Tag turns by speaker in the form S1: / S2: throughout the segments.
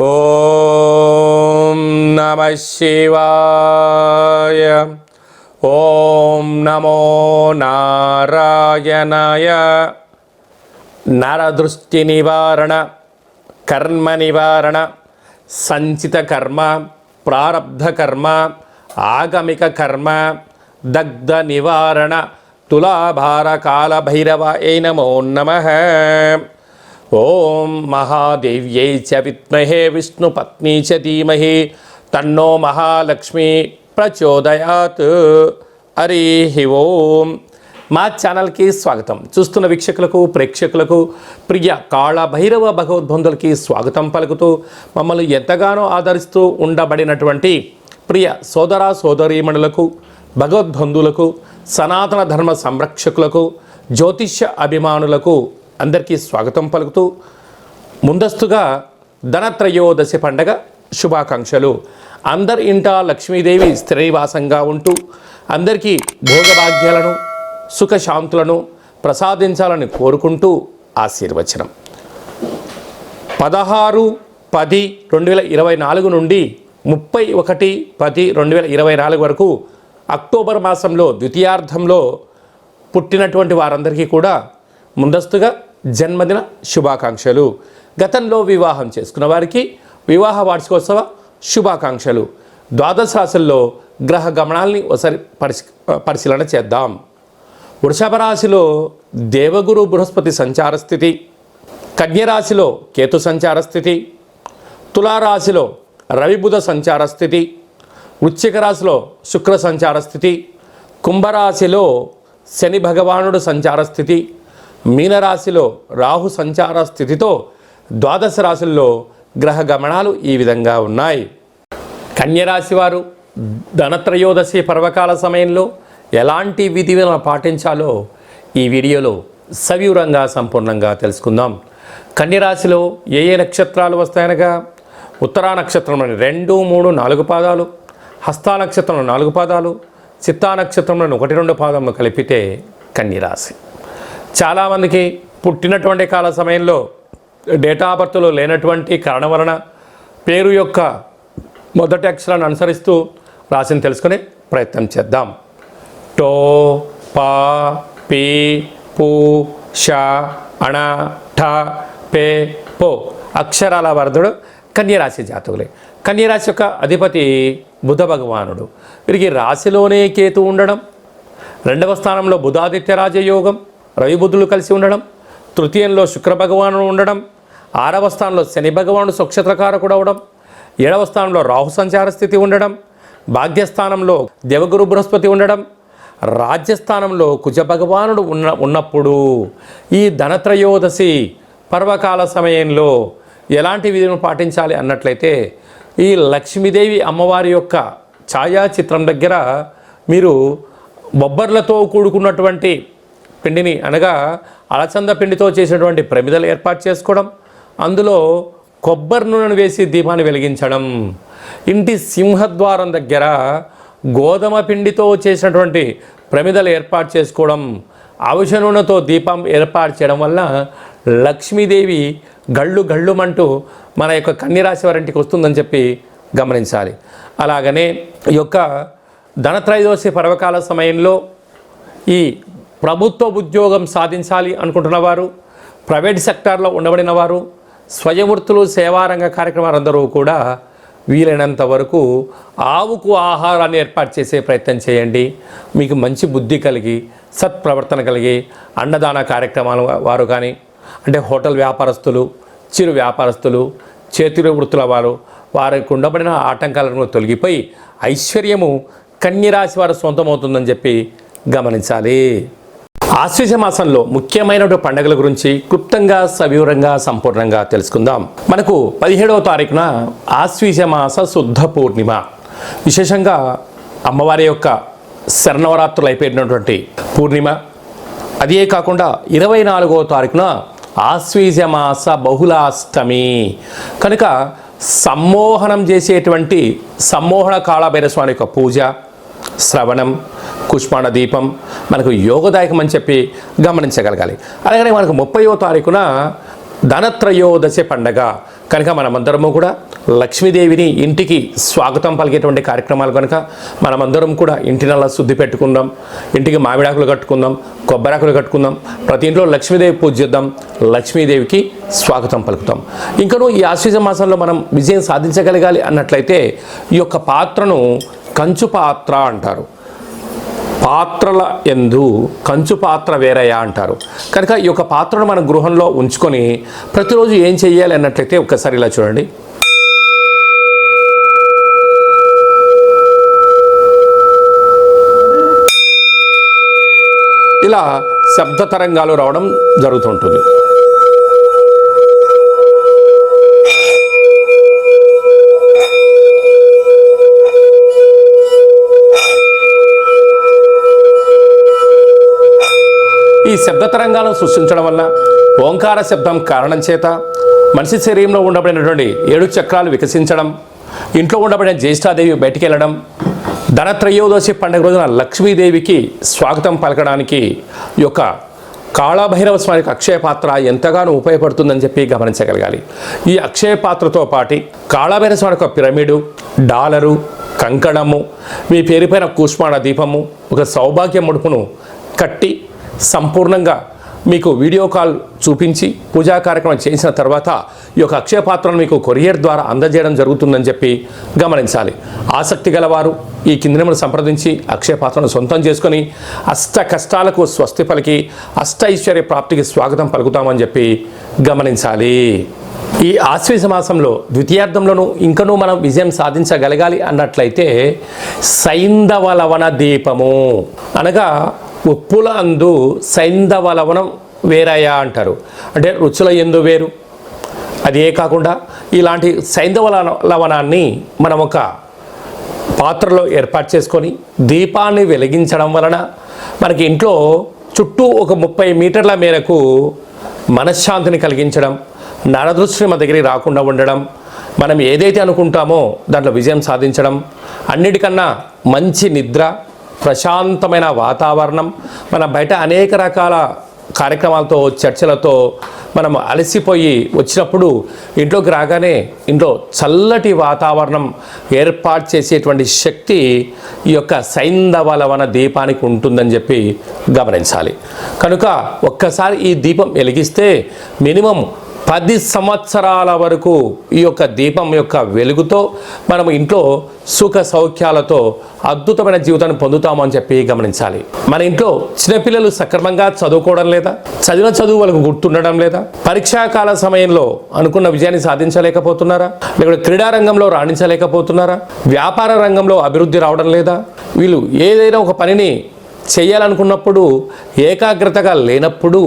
S1: ఓం నమ శివాయ. ఓం నమో నారాయణాయ. నరదృష్టి నివారణ కర్మ నివారణ సంచిత కర్మ ప్రారబ్ధ కర్మ ఆగమిక కర్మ దగ్ధ నివారణ తులాభార కాల భైరవ ఏ నమో నమ. ఓం మహాదేవ్యై చ విద్మహే విష్ణుపత్ని చ ధీమహి. తన్నో మహాలక్ష్మి ప్రచోదయాత్. హరి ఓం. మా ఛానల్కి స్వాగతం. చూస్తున్న వీక్షకులకు ప్రేక్షకులకు ప్రియ కాళ భైరవ భగవద్బంధులకి స్వాగతం పలుకుతూ మమ్మల్ని ఎంతగానో ఆదరిస్తూ ఉండబడినటువంటి ప్రియ సోదర సోదరీమణులకు భగవద్బంధులకు సనాతన ధర్మ సంరక్షకులకు జ్యోతిష్య అభిమానులకు అందరికీ స్వాగతం పలుకుతూ ముందస్తుగా ధనత్రయోదశి పండగ శుభాకాంక్షలు. అందరి ఇంట లక్ష్మీదేవి స్థిరనివాసంగా ఉంటూ అందరికీ భోగభాగ్యాలను సుఖశాంతులను ప్రసాదించాలని కోరుకుంటూ ఆశీర్వచనం. పదహారు పది రెండు వేల ఇరవై నాలుగు నుండి ముప్పై ఒకటి పది రెండు వేల ఇరవై నాలుగు వరకు అక్టోబర్ మాసంలో ద్వితీయార్థంలో పుట్టినటువంటి వారందరికీ కూడా ముందస్తుగా జన్మదిన శుభాకాంక్షలు. గతంలో వివాహం చేసుకున్న వారికి వివాహ వార్షికోత్సవ శుభాకాంక్షలు. ద్వాదశ రాశుల్లో గ్రహ గమనాల్ని ఒకసారి పరిశీ పరిశీలన చేద్దాం. వృషభ రాశిలో దేవగురు బృహస్పతి సంచార స్థితి కన్యరాశిలో కేతు సంచార స్థితి తులారాశిలో రవిబుధ సంచార స్థితి వృశ్చిక రాశిలో శుక్ర సంచార స్థితి కుంభరాశిలో శని భగవానుడు సంచార స్థితి మీనరాశిలో రాహు సంచార స్థితితో ద్వాదశ రాశుల్లో గ్రహ గమనాలు ఈ విధంగా ఉన్నాయి. కన్యరాశి వారు ధనత్రయోదశి పర్వకాల సమయంలో ఎలాంటి విధులను పాటించాలో ఈ వీడియోలో సవివరంగా సంపూర్ణంగా తెలుసుకుందాం. కన్యరాశిలో ఏ ఏ నక్షత్రాలు వస్తాయనగా? ఉత్తరా నక్షత్రంలోని రెండు మూడు నాలుగు పాదాలు. హస్తా నక్షత్రంలో నాలుగు పాదాలు చిత్తా నక్షత్రంలోని ఒకటి రెండు పాదములు కలిపితే కన్యరాశి. చాలామందికి పుట్టినటువంటి కాల సమయంలో డేటా బర్త్లో లేనటువంటి కారణం వలన పేరు యొక్క మొదటి అక్షరాన్ని అనుసరిస్తూ రాశిని తెలుసుకునే ప్రయత్నం చేద్దాం. టో పా పి పూ ష అణ ఠ పే పో అక్షరాల వరదుడు కన్యరాశి జాతకులే. కన్యరాశి యొక్క అధిపతి బుధ భగవానుడు. వీరికి రాశిలోనే కేతు ఉండడం రెండవ స్థానంలో బుధాదిత్య రాజయోగం రవిబుద్ధులు కలిసి ఉండడం తృతీయంలో శుక్ర భగవానుడు ఉండడం ఆరవ స్థానంలో శని భగవానుడు స్వక్షత్రకారకుడు అవడం ఏడవ స్థానంలో రాహు సంచార స్థితి ఉండడం భాగ్యస్థానంలో దేవగురు బృహస్పతి ఉండడం రాజ్యస్థానంలో కుజ భగవానుడు ఉన్న ఉన్నప్పుడు ఈ ధనత్రయోదశి పర్వకాల సమయంలో ఎలాంటి విధులను పాటించాలి అన్నట్లయితే ఈ లక్ష్మీదేవి అమ్మవారి యొక్క ఛాయాచిత్రం దగ్గర మీరు బొబ్బర్లతో కూడుకున్నటువంటి పిండిని అనగా అలచంద పిండితో చేసినటువంటి ప్రమిదలు ఏర్పాటు చేసుకోవడం అందులో కొబ్బరి నూనెను వేసి దీపాన్ని వెలిగించడం ఇంటి సింహద్వారం దగ్గర గోధుమ పిండితో చేసినటువంటి ప్రమిదలు ఏర్పాటు చేసుకోవడం అవిష నూనెతో దీపం ఏర్పాటు చేయడం వల్ల లక్ష్మీదేవి గళ్ళు గళ్ళుమంటూ మన యొక్క కన్యరాశి వారింటికి వస్తుందని చెప్పి గమనించాలి. అలాగనే ఈ యొక్క ధనత్రయోదశి పర్వకాల సమయంలో ఈ ప్రభుత్వ ఉద్యోగం సాధించాలి అనుకుంటున్న వారు ప్రైవేట్ సెక్టార్లో ఉండబడిన వారు స్వయంవృత్తులు సేవారంగ కార్యక్రమాలు అందరూ కూడా వీలైనంత వరకు ఆవుకు ఆహారాన్ని ఏర్పాటు చేసే ప్రయత్నం చేయండి. మీకు మంచి బుద్ధి కలిగి సత్ప్రవర్తన కలిగి అన్నదాన కార్యక్రమాలు వారు కానీ అంటే హోటల్ వ్యాపారస్తులు చిరు వ్యాపారస్తులు చేతుల వృత్తుల వారు వారికి ఉండబడిన ఆటంకాలను తొలగిపోయి ఐశ్వర్యము కన్యరాశి వారు సొంతమవుతుందని చెప్పి గమనించాలి. ఆశ్వీజ మాసంలో ముఖ్యమైనటువంటి పండుగల గురించి క్లుప్తంగా సవివరంగా సంపూర్ణంగా తెలుసుకుందాం. మనకు పదిహేడవ తారీఖున ఆశ్వీజ మాస శుద్ధ పూర్ణిమ. విశేషంగా అమ్మవారి యొక్క శరణవరాత్రులు అయిపోయినటువంటి పూర్ణిమ. అదే కాకుండా ఇరవై నాలుగవ తారీఖున ఆశ్వీజ మాస బహుళాష్టమి. కనుక సమ్మోహనం చేసేటువంటి సమ్మోహన కాళభైరస్వామి యొక్క పూజ శ్రవణం కుష్మాండ దీపం మనకు యోగదాయకం అని చెప్పి గమనించగలగాలి. అలాగనే మనకు ముప్పయో తారీఖున ధనత్రయోదశ పండగ. కనుక మనమందరము కూడా లక్ష్మీదేవిని ఇంటికి స్వాగతం పలికేటువంటి కార్యక్రమాలు కనుక మనమందరం కూడా ఇంటి నల్ల శుద్ధి పెట్టుకుందాం ఇంటికి మామిడాకులు కట్టుకుందాం కొబ్బరాకులు కట్టుకుందాం ప్రతి ఇంట్లో లక్ష్మీదేవి పూజ చేద్దాం లక్ష్మీదేవికి స్వాగతం పలుకుతాం. ఇంకనూ ఈ ఆశ్వీజ మాసంలో మనం విజయం సాధించగలగాలి అన్నట్లయితే ఈ యొక్క పాత్రను కంచు పాత్ర అంటారు. పాత్రల ఎందు కంచు పాత్ర వేరయా అంటారు. కనుక ఈ యొక్క పాత్రను మన గృహంలో ఉంచుకొని ప్రతిరోజు ఏం చెయ్యాలి అన్నట్లయితే ఒకసారి ఇలా చూడండి. ఇలా శబ్ద తరంగాలు రావడం జరుగుతుంటుంది ఈ శబ్ద తరంగాలను సృష్టించడం వల్ల ఓంకార శబ్దం కారణం చేత మనిషి శరీరంలో ఉండబడినటువంటి ఏడు చక్రాలు వికసించడం ఇంట్లో ఉండబడిన జ్యేష్ఠాదేవి బయటికి వెళ్ళడం ధనత్రయోదశి పండుగ రోజున లక్ష్మీదేవికి స్వాగతం పలకడానికి ఈ యొక్క కాళభైరవ స్వామి యొక్క అక్షయ పాత్ర ఎంతగానో ఉపయోగపడుతుందని చెప్పి గమనించగలగాలి. ఈ అక్షయ పాత్రతో పాటి కాళభైరవ స్వామి యొక్క పిరమిడు డాలరు కంకణము మీ పేరుపైన కూష్మాణ దీపము ఒక సౌభాగ్య ముడుపును కట్టి సంపూర్ణంగా మీకు వీడియో కాల్ చూపించి పూజా కార్యక్రమం చేసిన తర్వాత ఈ యొక్క అక్షయపాత్రను మీకు కొరియర్ ద్వారా అందజేయడం జరుగుతుందని చెప్పి గమనించాలి. ఆసక్తి గలవారు ఈ కింది నెంబర్ సంప్రదించి అక్షయపాత్రను సొంతం చేసుకొని అష్ట కష్టాలకు స్వస్తి పలికి అష్ట ఐశ్వర్య ప్రాప్తికి స్వాగతం పలుకుతామని చెప్పి గమనించాలి. ఈ ఆశ్వేష మాసంలో ద్వితీయార్థంలోనూ ఇంకనూ మనం విజయం సాధించగలగాలి అన్నట్లయితే సైంధవ లవణ దీపము అనగా ఉప్పుల అందు సైంధవలవనం వేరయా వేరయ్యా అంటారు. అంటే రుచుల ఎందు వేరు. అదే కాకుండా ఇలాంటి సైంధవ లవ- లవణాన్ని మనం ఒక పాత్రలో ఏర్పాటు చేసుకొని దీపాన్ని వెలిగించడం వలన మనకి ఇంట్లో చుట్టూ ఒక ముప్పై మీటర్ల మేరకు మనశ్శాంతిని కలిగించడం నరదృష్టి మన దగ్గరికి రాకుండా ఉండడం మనం ఏదైతే అనుకుంటామో దాంట్లో విజయం సాధించడం అన్నిటికన్నా మంచి నిద్ర ప్రశాంతమైన వాతావరణం. మన బయట అనేక రకాల కార్యక్రమాలతో చర్చలతో మనం అలసిపోయి వచ్చినప్పుడు ఇంట్లోకి రాగానే ఇంట్లో చల్లటి వాతావరణం ఏర్పాటు చేసేటువంటి శక్తి ఈ యొక్క సైంధవ లవణ దీపానికి ఉంటుందని చెప్పి గమనించాలి. కనుక ఒక్కసారి ఈ దీపం వెలిగిస్తే మినిమం పది సంవత్సరాల వరకు ఈ యొక్క దీపం యొక్క వెలుగుతో మనం ఇంట్లో సుఖ సౌఖ్యాలతో అద్భుతమైన జీవితాన్ని పొందుతామని చెప్పి గమనించాలి. మన ఇంట్లో చిన్నపిల్లలు సక్రమంగా చదువుకోవడం లేదా చదివిన చదువు వాళ్ళకు గుర్తుండడం లేదా పరీక్షాకాల సమయంలో అనుకున్న విజయాన్ని సాధించలేకపోతున్నారా? లేకపోతే క్రీడారంగంలో రాణించలేకపోతున్నారా? వ్యాపార రంగంలో అభివృద్ధి రావడం లేదా? వీళ్ళు ఏదైనా ఒక పనిని చేయాలనుకున్నప్పుడు ఏకాగ్రతగా లేనప్పుడు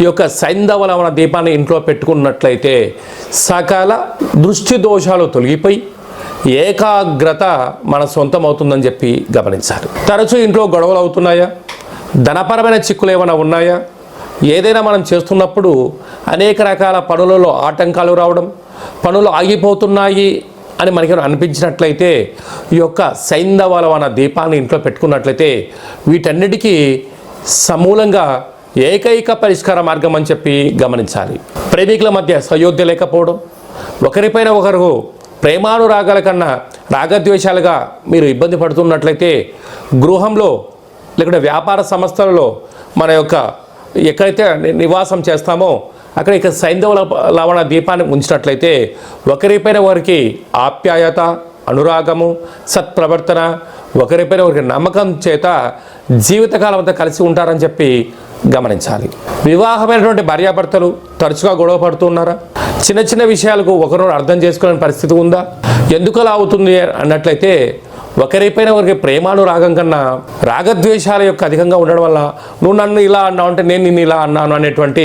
S1: ఈ యొక్క సైంధవలవన దీపాన్ని ఇంట్లో పెట్టుకున్నట్లయితే సకల దృష్టి దోషాలు తొలగిపోయి ఏకాగ్రత మన సొంతం అవుతుందని చెప్పి గమనించాలి తరచూ ఇంట్లో గొడవలు అవుతున్నాయా? ధనపరమైన చిక్కులు ఏమైనా ఉన్నాయా? ఏదైనా మనం చేస్తున్నప్పుడు అనేక రకాల పనులలో ఆటంకాలు రావడం పనులు ఆగిపోతున్నాయి అని మనకి అనిపించినట్లయితే ఈ యొక్క సైంధవలమణ దీపాన్ని ఇంట్లో పెట్టుకున్నట్లయితే వీటన్నిటికీ సమూలంగా ఏకైక పరిష్కార మార్గం అని చెప్పి గమనించాలి. ప్రేమికుల మధ్య సయోధ్య లేకపోవడం ఒకరిపైన ఒకరు ప్రేమానురాగాల కన్నా రాగద్వేషాలుగా మీరు ఇబ్బంది పడుతున్నట్లయితే గృహంలో లేకుంటే వ్యాపార సంస్థలలో మన యొక్క ఎక్కడైతే నివాసం చేస్తామో అక్కడ ఇక సైంధవ లవణ దీపాన్ని ఉంచినట్లయితే ఒకరిపైన ఒకరికి ఆప్యాయత అనురాగము సత్ప్రవర్తన ఒకరిపైన ఒకరికి నమ్మకం చేత జీవితకాలం అంతా కలిసి ఉంటారని చెప్పి గమనించాలి. వివాహమైనటువంటి భార్యాభర్తలు తరచుగా గొడవ పడుతున్నారా చిన్న చిన్న విషయాలకు ఒకరు అర్థం చేసుకోలేని పరిస్థితి ఉందా? ఎందుకు అలా అవుతుంది అన్నట్లయితే ఒకరిపైన ఒకరికి ప్రేమానురాగం కన్నా రాగద్వేషాల యొక్క అధికంగా ఉండడం వల్ల నువ్వు నన్ను ఇలా అన్నావు అంటే నేను నిన్ను ఇలా అన్నాను అనేటువంటి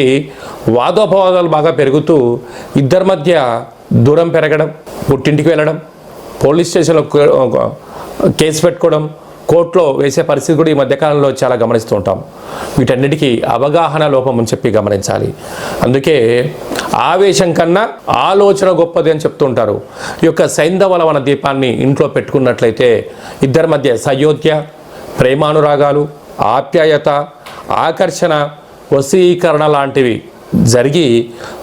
S1: వాదోపవాదాలు బాగా పెరుగుతూ ఇద్దరి మధ్య దూరం పెరగడం పుట్టింటికి వెళ్ళడం పోలీస్ స్టేషన్లో కేసు పెట్టుకోవడం కోర్టులో వేసే పరిస్థితి కూడా ఈ మధ్యకాలంలో చాలా గమనిస్తూ ఉంటాం. వీటన్నిటికీ అవగాహన లోపం అని చెప్పి గమనించాలి. అందుకే ఆవేశం కన్నా ఆలోచన గొప్పది అని చెప్తుంటారు ఈ యొక్క సైంధవలవన దీపాన్ని ఇంట్లో పెట్టుకున్నట్లయితే ఇద్దరి మధ్య సయోధ్య ప్రేమానురాగాలు ఆప్యాయత ఆకర్షణ వశీకరణ లాంటివి జరిగి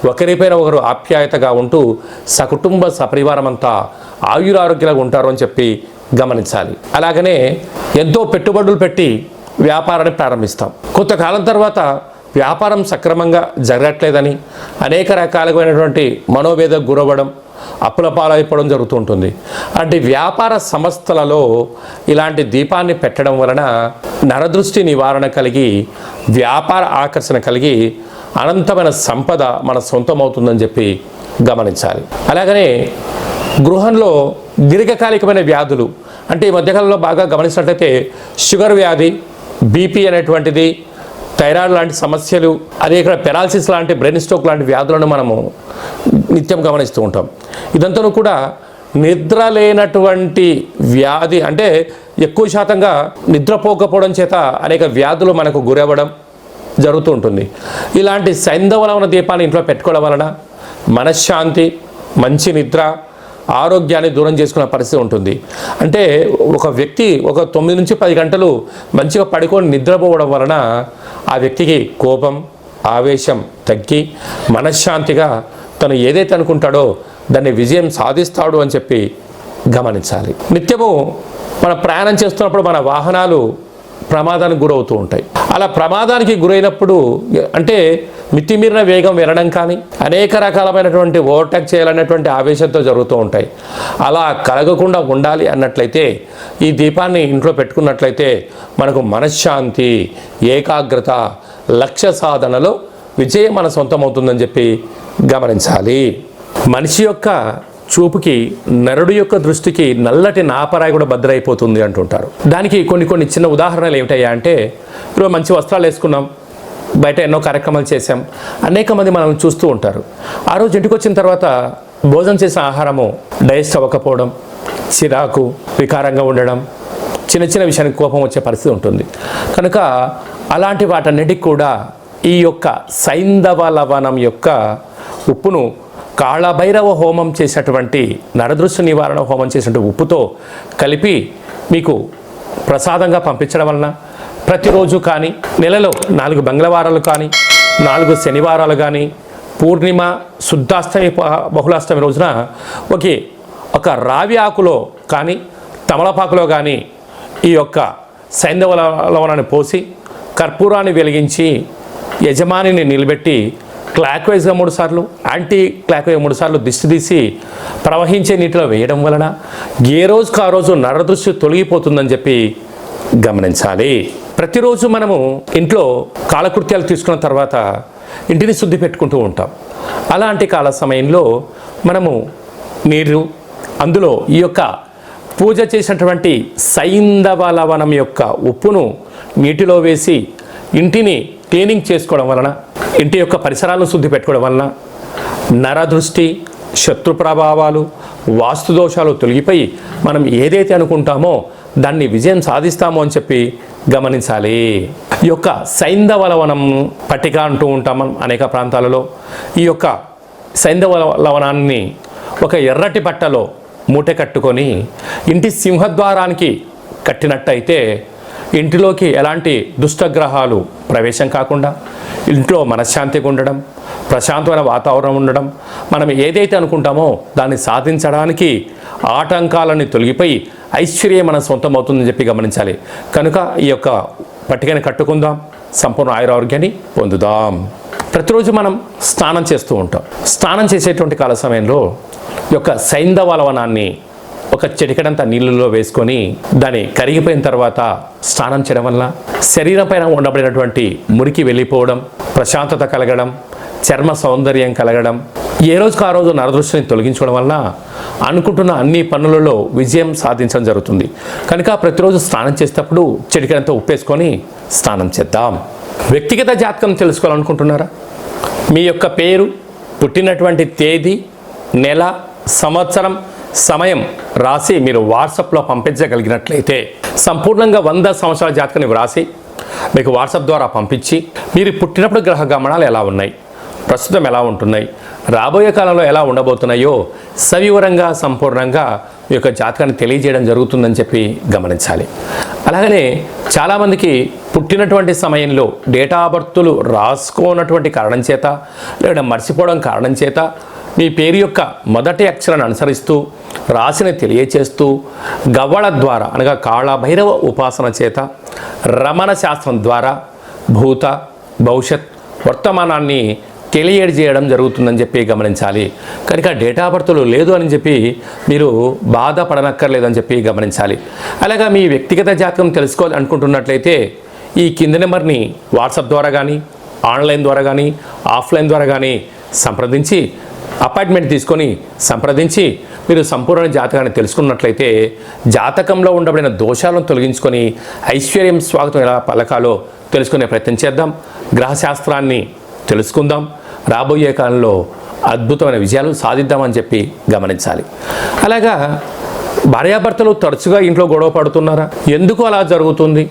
S1: ఒకరిపైన ఒకరు ఆప్యాయతగా ఉంటూ సకుటుంబ సపరివారం అంతా ఆయురారోగ్యంగా ఉంటారు అని చెప్పి గమనించాలి. అలాగనే ఎంతో పెట్టుబడులు పెట్టి వ్యాపారాన్ని ప్రారంభిస్తాం. కొంతకాలం తర్వాత వ్యాపారం సక్రమంగా జరగట్లేదని అనేక రకాలైనటువంటి మనోవేదకు గురవ్వడం అప్పుల పాలైపోవడం జరుగుతూ ఉంటుంది. అంటే వ్యాపార సంస్థలలో ఇలాంటి దీపాన్ని పెట్టడం వలన నరదృష్టి నివారణ కలిగి వ్యాపార ఆకర్షణ కలిగి అనంతమైన సంపద మన సొంతమవుతుందని చెప్పి గమనించాలి. అలాగనే గృహంలో దీర్ఘకాలికమైన వ్యాధులు అంటే ఈ మధ్యకాలంలో బాగా గమనించినట్లయితే షుగర్ వ్యాధి బీపీ అనేటువంటిది థైరాయిడ్ లాంటి సమస్యలు అదే ఇక్కడ పెరాలసిస్ లాంటి బ్రెయిన్ స్ట్రోక్ లాంటి వ్యాధులను మనము నిత్యం గమనిస్తూ ఉంటాం. ఇదంతా కూడా నిద్ర లేనటువంటి వ్యాధి అంటే ఎక్కువ శాతంగా నిద్రపోకపోవడం చేత అనేక వ్యాధులు మనకు గురవ్వడం జరుగుతూ ఉంటుంది. ఇలాంటి సైంధవలవన దీపాన్ని ఇంట్లో పెట్టుకోవడం వలన మనశ్శాంతి మంచి నిద్ర ఆరోగ్యాన్ని దూరం చేసుకునే పరిస్థితి ఉంటుంది. అంటే ఒక వ్యక్తి ఒక తొమ్మిది నుంచి పది గంటలు మంచిగా పడుకొని నిద్రపోవడం వలన ఆ వ్యక్తికి కోపం ఆవేశం తగ్గి మనశ్శాంతిగా తను ఏదైతే అనుకుంటాడో దాన్ని విజయం సాధిస్తాడు అని చెప్పి గమనించాలి. నిత్యము మన ప్రయాణం చేస్తున్నప్పుడు మన వాహనాలు ప్రమాదానికి గురవుతూ ఉంటాయి. అలా ప్రమాదానికి గురైనప్పుడు అంటే మితిమీరిన వేగం వెళ్ళడం కానీ అనేక రకాలమైనటువంటి ఓవర్టేక్ చేయాలనేటువంటి ఆవేశంతో జరుగుతూ ఉంటాయి. అలా కలగకుండా ఉండాలి అన్నట్లయితే ఈ దీపాన్ని ఇంట్లో పెట్టుకున్నట్లయితే మనకు మనశ్శాంతి ఏకాగ్రత లక్ష్య సాధనలో విజయం మన సొంతమవుతుందని చెప్పి గమనించాలి. మనిషి యొక్క చూపుకి నరుడు యొక్క దృష్టికి నల్లటి నాపరాయి కూడా భద్రైపోతుంది అంటుంటారు. దానికి కొన్ని కొన్ని చిన్న ఉదాహరణలు ఏమిటయ్యా అంటే ఇప్పుడు మంచి వస్త్రాలు వేసుకున్నాం. బయట ఎన్నో కార్యక్రమాలు చేశాం. అనేక మంది మనల్ని చూస్తూ ఉంటారు. ఆ రోజు ఇంటికి వచ్చిన తర్వాత భోజనం చేసిన ఆహారము డైజెస్ట్ అవ్వకపోవడం చిరాకు వికారంగా ఉండడం చిన్న చిన్న విషయానికి కోపం వచ్చే పరిస్థితి ఉంటుంది. కనుక అలాంటి వాటన్నిటికి కూడా ఈ యొక్క సైంధవ లవణం యొక్క ఉప్పును కాళభైరవ హోమం చేసినటువంటి నరదృశ్య నివారణ హోమం చేసినటువంటి ఉప్పుతో కలిపి మీకు ప్రసాదంగా పంపించడం వలన ప్రతిరోజు కానీ నెలలో నాలుగు మంగళవారాలు కానీ నాలుగు శనివారాలు కానీ పూర్ణిమ శుద్ధాష్టమి బహుళాష్టమి రోజున ఒకే ఒక రావి ఆకులో కానీ తమలపాకులో కానీ ఈ యొక్క సైంధవ లవణాన్ని పోసి కర్పూరాన్ని వెలిగించి యజమానిని నిలబెట్టి క్లాక్ వైజ్గా మూడు సార్లు యాంటీ క్లాక్ వైజ్ మూడు సార్లు దిష్టి తీసి ప్రవహించే నీటిలో వేయడం వలన ఏ రోజుకు ఆ రోజు నరదృష్టి తొలగిపోతుందని చెప్పి గమనించాలి. ప్రతిరోజు మనము ఇంట్లో కాలకృత్యాలు తీసుకున్న తర్వాత ఇంటిని శుద్ధి పెట్టుకుంటూ ఉంటాం. అలాంటి కాల సమయంలో మనము నీరు అందులో ఈ యొక్క పూజ చేసినటువంటి సైంధవ లవణం యొక్క ఉప్పును నీటిలో వేసి ఇంటిని క్లీనింగ్ చేసుకోవడం వలన ఇంటి యొక్క పరిసరాలను శుద్ధి పెట్టుకోవడం వలన నరదృష్టి శత్రు ప్రభావాలు వాస్తు దోషాలు తొలగిపోయి మనం ఏదైతే అనుకుంటామో దాన్ని విజయం సాధిస్తామో అని చెప్పి గమనించాలి. ఈ యొక్క సైంధవ లవణం పట్టిక అంటూ ఉంటాం మనం అనేక ప్రాంతాలలో. ఈ యొక్క సైంధవ లవణాన్ని ఒక ఎర్రటి బట్టలో మూట కట్టుకొని ఇంటి సింహద్వారానికి కట్టినట్టయితే ఇంటిలోకి ఎలాంటి దుష్టగ్రహాలు ప్రవేశం కాకుండా ఇంట్లో మనశ్శాంతిగా ఉండడం ప్రశాంతమైన వాతావరణం ఉండడం మనం ఏదైతే అనుకుంటామో దాన్ని సాధించడానికి ఆటంకాలని తొలగిపోయి ఐశ్వర్యం మన సొంతం అవుతుందని చెప్పి గమనించాలి. కనుక ఈ యొక్క పట్టికని కట్టుకుందాం. సంపూర్ణ ఆయురారోగ్యాన్ని పొందుదాం. ప్రతిరోజు మనం స్నానం చేస్తూ ఉంటాం. స్నానం చేసేటువంటి కాల సమయంలో ఈ యొక్క సైంధవ లవణాన్ని ఒక చిటికడంత నీళ్ళలో వేసుకొని దాన్ని కరిగిపోయిన తర్వాత స్నానం చేయడం వల్ల శరీరం పైన ఉండబడినటువంటి మురికి వెళ్ళిపోవడం ప్రశాంతత కలగడం చర్మ సౌందర్యం కలగడం ఏ రోజుకు ఆ రోజు నరదృష్టిని తొలగించడం వలన అనుకుంటున్న అన్ని పనులలో విజయం సాధించడం జరుగుతుంది. కనుక ప్రతిరోజు స్నానం చేసేటప్పుడు చిటికడంత ఉప్పేసుకొని స్నానం చేద్దాం. వ్యక్తిగత జాతకం తెలుసుకోవాలనుకుంటున్నారా? మీ యొక్క పేరు పుట్టినటువంటి తేదీ నెల సంవత్సరం సమయం రాసి మీరు వాట్సాప్లో పంపించగలిగినట్లయితే సంపూర్ణంగా వంద సంవత్సరాల జాతకాన్ని వ్రాసి మీకు వాట్సాప్ ద్వారా పంపించి మీరు పుట్టినప్పుడు గ్రహ గమనాలు ఎలా ఉన్నాయి? ప్రస్తుతం ఎలా ఉంటున్నాయి? రాబోయే కాలంలో ఎలా ఉండబోతున్నాయో సవివరంగా సంపూర్ణంగా మీ యొక్క జాతకాన్ని తెలియజేయడం జరుగుతుందని చెప్పి గమనించాలి. అలాగనే చాలామందికి పుట్టినటువంటి సమయంలో డేటా బర్తులు రాసుకోనటువంటి కారణం చేత లేదా మర్చిపోవడం కారణం చేత మీ పేరు యొక్క మొదటి అక్షరాన్ని అనుసరిస్తూ రాశిని తెలియచేస్తూ గవ్వళ ద్వారా అనగా కాళభైరవ ఉపాసన చేత రమణ శాస్త్రం ద్వారా భూత భవిష్యత్ వర్తమానాన్ని తెలియజేయడం జరుగుతుందని చెప్పి గమనించాలి. కనుక డేటా బర్త్లు లేదు అని చెప్పి మీరు బాధపడనక్కర్లేదని చెప్పి గమనించాలి. అలాగా మీ వ్యక్తిగత జాతకం తెలుసుకోవాలి అనుకుంటున్నట్లయితే ఈ కింది నెంబర్ని వాట్సాప్ ద్వారా కానీ ఆన్లైన్ ద్వారా కానీ ఆఫ్లైన్ ద్వారా కానీ సంప్రదించి అపాయింట్మెంట్ తీసుకొని సంప్రదించి మీరు సంపూర్ణ జాతకాన్ని తెలుసుకున్నట్లయితే జాతకంలో ఉండబడిన దోషాలను తొలగించుకొని ఐశ్వర్యం స్వాగతం ఎలా పలకాలో తెలుసుకునే ప్రయత్నం చేద్దాం. గ్రహశాస్త్రాన్ని తెలుసుకుందాం. రాబోయే కాలంలో అద్భుతమైన విజయాలు సాధిద్దామని చెప్పి గమనించాలి. అలాగా భార్యాభర్తలు తరచుగా ఇంట్లో గొడవ పడుతున్నారా? ఎందుకు అలా జరుగుతుంది?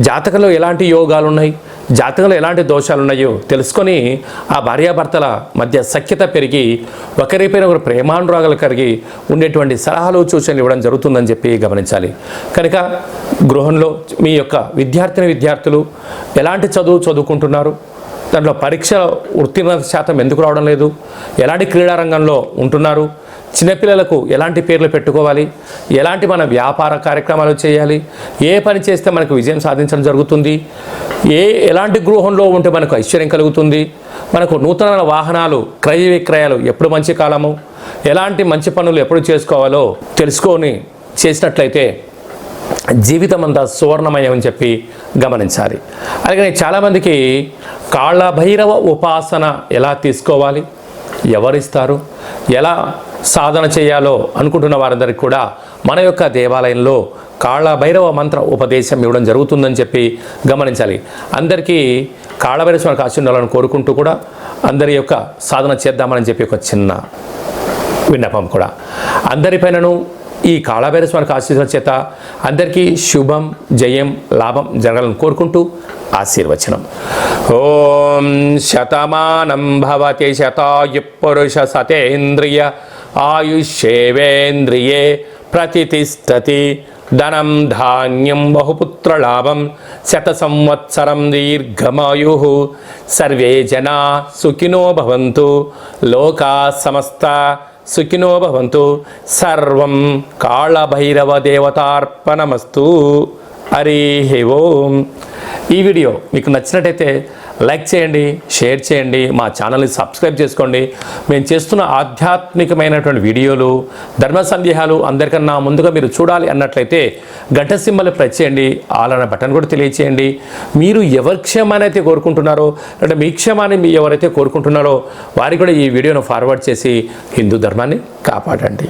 S1: జాతకంలో ఎలాంటి యోగాలు ఉన్నాయి జాతకంలో ఎలాంటి దోషాలు ఉన్నాయో తెలుసుకొని ఆ భార్యాభర్తల మధ్య సఖ్యత పెరిగి ఒకరిపైన ఒకరు ప్రేమానురాగాలు కలిగి ఉండేటువంటి సలహాలు సూచనలు ఇవ్వడం జరుగుతుందని చెప్పి గమనించాలి. కనుక గృహంలో మీ యొక్క విద్యార్థిని విద్యార్థులు ఎలాంటి చదువు చదువుకుంటున్నారు? దాంట్లో పరీక్ష ఉత్తీర్ణ శాతం ఎందుకు రావడం లేదు? ఎలాంటి క్రీడారంగంలో ఉంటున్నారు? చిన్నపిల్లలకు ఎలాంటి పేర్లు పెట్టుకోవాలి? ఎలాంటి మన వ్యాపార కార్యక్రమాలు చేయాలి? ఏ పని చేస్తే మనకు విజయం సాధించడం జరుగుతుంది? ఏ ఎలాంటి గృహంలో ఉంటే మనకు ఐశ్వర్యం కలుగుతుంది? మనకు నూతన వాహనాలు క్రయ విక్రయాలు ఎప్పుడు మంచి కాలము? ఎలాంటి మంచి పనులు ఎప్పుడు చేసుకోవాలో తెలుసుకొని చేసినట్లయితే జీవితం అంతా సువర్ణమయం అని చెప్పి గమనించాలి. అలాగే చాలామందికి కాళ్ళ భైరవ ఉపాసన ఎలా తీసుకోవాలి? ఎవరిస్తారు? ఎలా సాధన చేయాలో అనుకుంటున్న వారందరికీ కూడా మన యొక్క దేవాలయంలో కాళభైరవ మంత్ర ఉపదేశం ఇవ్వడం జరుగుతుందని చెప్పి గమనించాలి. అందరికీ కాళభైరవ స్వామికి ఆశీర్వాదాలను కోరుకుంటూ కూడా అందరి యొక్క సాధన చేద్దామని చెప్పి ఒక చిన్న విన్నపం కూడా. అందరిపైనను ఈ కాళభైరవ స్వామికి ఆశీర్వాద చేత అందరికీ శుభం జయం లాభం జరగాలని కోరుకుంటూ ఆశీర్వచనం. ఓం శతమానం భవతి శతాయు పురుష సతేంద్రియ ఆయుష్యేవేంద్రియే ప్రతిష్టతి ధనం ధాన్యం బహుపుత్రలాభం శత సంవత్సరం దీర్ఘమాయు సర్వే జనా సుఖినో భవంతు లోకా సమస్త సుఖినో భవంతు సర్వం కాళభైరవ దేవతార్పణమస్తు హరి ఓం. ఈ వీడియో మీకు నచ్చినట్టయితే లైక్ చేయండి షేర్ చేయండి మా ఛానల్ని సబ్స్క్రైబ్ చేసుకోండి. మేము చేస్తున్న ఆధ్యాత్మికమైనటువంటి వీడియోలు ధర్మ సందేహాలు అందరికన్నా ముందుగా మీరు చూడాలి అన్నట్లయితే గంట సింబల్ ప్రెస్ చేయండి అలానే బటన్ కూడా తెలియచేయండి. మీరు ఎవరి క్షేమాన్ని అయితే కోరుకుంటున్నారో అంటే మీ క్షేమాన్ని మీ ఎవరైతే కోరుకుంటున్నారో వారికి కూడా ఈ వీడియోను ఫార్వర్డ్ చేసి హిందూ ధర్మాన్ని కాపాడండి.